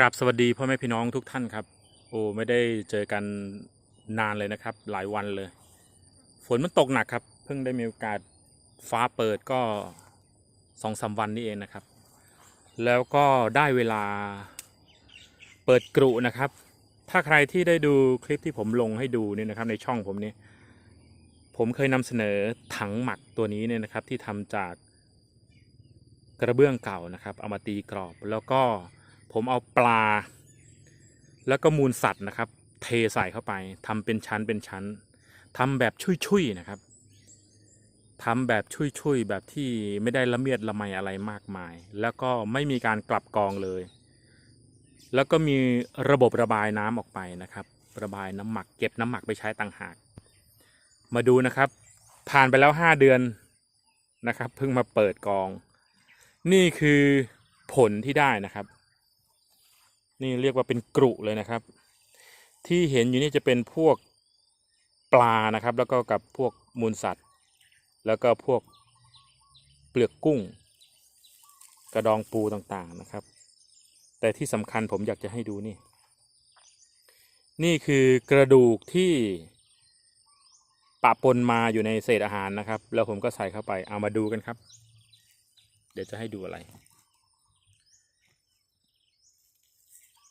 กราบสวัสดีพ่อแม่พี่น้องทุกท่านครับ โอ้ไม่ได้เจอกันนานเลยนะครับ หลายวันเลย ฝนมันตกหนักครับ เพิ่งได้มีโอกาสฟ้าเปิดก็สองสามวันนี้เองนะครับ แล้วก็ได้เวลาเปิดกรุนะครับ ถ้าใครที่ได้ดูคลิปที่ผมลงให้ดูเนี่ยนะครับในช่องผมเนี่ยผมเคยนำเสนอถังหมักตัวนี้เนี่ยนะครับที่ทำจากกระเบื้องเก่านะครับเอามาตีกรอบแล้วก็ ผมเอาปลา แล้วก็มูลสัตว์นะครับ เทใส่เข้าไปทำเป็นชั้นเป็นชั้นทำแบบชุยๆนะครับทำแบบชุยๆแบบที่ไม่ได้ละเมียดละไมอะไรมากมาย แล้วก็ไม่มีการกลับกองเลย แล้วก็มีระบบระบายน้ำออกไปนะครับ ระบายน้ำหมักเก็บน้ำหมักไปใช้ต่างหาก มาดูนะครับ ผ่านไปแล้ว 5 เดือนนะครับเพิ่งมาเปิดกอง นี่คือผลที่ได้นะครับ นี่เรียกว่าเป็นกรุเลยนะครับ ที่เห็นอยู่นี่จะเป็นพวกปลานะครับ แล้วก็กับพวกมูลสัตว์ แล้วก็พวกเปลือกกุ้ง กระดองปูต่างๆนะครับ แต่ที่สำคัญผมอยากจะให้ดูนี่ นี่คือกระดูกที่ปะปนมาอยู่ในเศษอาหารนะครับ แล้วผมก็ใส่เข้าไปเอามาดูกันครับ เดี๋ยวจะให้ดูอะไร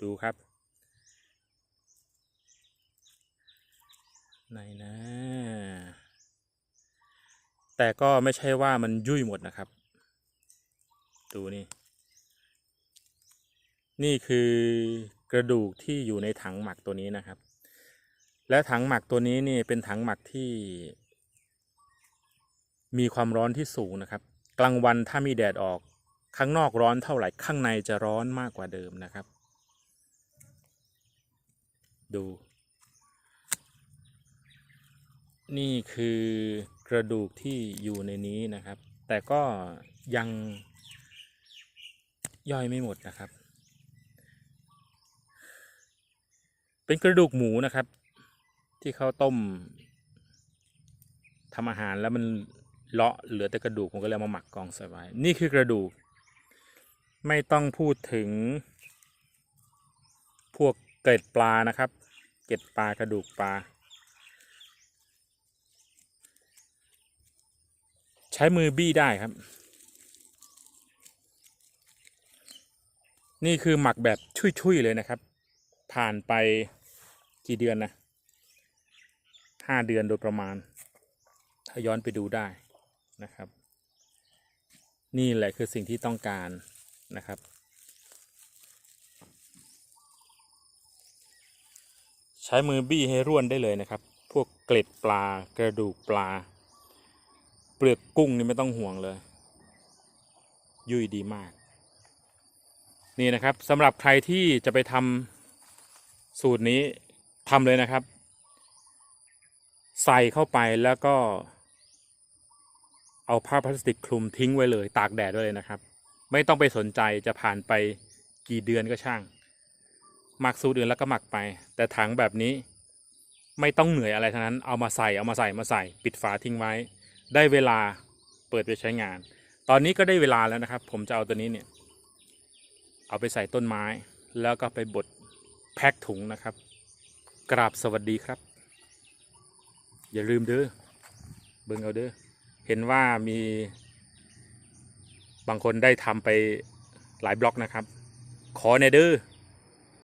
ดูครับ ไหนนะ แต่ก็ไม่ใช่ว่ามันยุ่ยหมดนะครับ ดูนี่ นี่คือกระดูกที่อยู่ในถังหมักตัวนี้นะครับ และถังหมักตัวนี้นี่เป็นถังหมักที่ มีความร้อนที่สูงนะครับ กลางวันถ้ามีแดดออกข้างนอกร้อนเท่าไหร่ข้างในจะร้อนมากกว่าเดิมนะครับ ดู นี่คือกระดูกที่อยู่ในนี้นะครับ แต่ก็ยังย่อยไม่หมดนะครับ เป็นกระดูกหมูนะครับ ที่เขาต้มทำอาหารแล้วมันเลาะเหลือแต่กระดูกผมก็เลยมาหมักกองใส่ไว้ นี่คือกระดูก ไม่ต้องพูดถึงพวกเกล็ดปลานะครับ เก็ดปลากระดูกปลา ใช้มือบี้ได้ครับ นี่คือหมักแบบชุยๆเลยนะครับ ผ่านไปกี่เดือนนะห้าเดือนโดยประมาณ ถ้าย้อนไปดูได้นะครับ นี่แหละคือสิ่งที่ต้องการนะครับ ใช้มือบี้ให้ร่วนได้เลยนะครับ พวกเกล็ดปลากระดูกปลา เปลือกกุ้งนี่ไม่ต้องห่วงเลย ยุ่ยดีมาก นี่นะครับสำหรับใครที่จะไปทำสูตรนี้ทำเลยนะครับ ใส่เข้าไปแล้วก็ เอาผ้าพลาสติกคลุมทิ้งไว้เลย ตากแดดไว้เลยนะครับ ไม่ต้องไปสนใจจะผ่านไปกี่เดือนก็ช่าง หมักสูตรอื่นแล้วก็หมักไป แต่ถังแบบนี้ไม่ต้องเหนื่อยอะไรทั้งนั้น เอามาใส่เอามาใส่มาใส่ ปิดฝาทิ้งไว้ ได้เวลาเปิดไปใช้งาน ตอนนี้ก็ได้เวลาแล้วนะครับ ผมจะเอาตัวนี้เนี่ย เอาไปใส่ต้นไม้ แล้วก็ไปบดแพ็คถุงนะครับ กราบสวัสดีครับ อย่าลืมเด้อเบิ่งเอาเด้อเห็นว่ามีบางคนได้ทำไปหลายบล็อกนะครับ ขอในเด้อ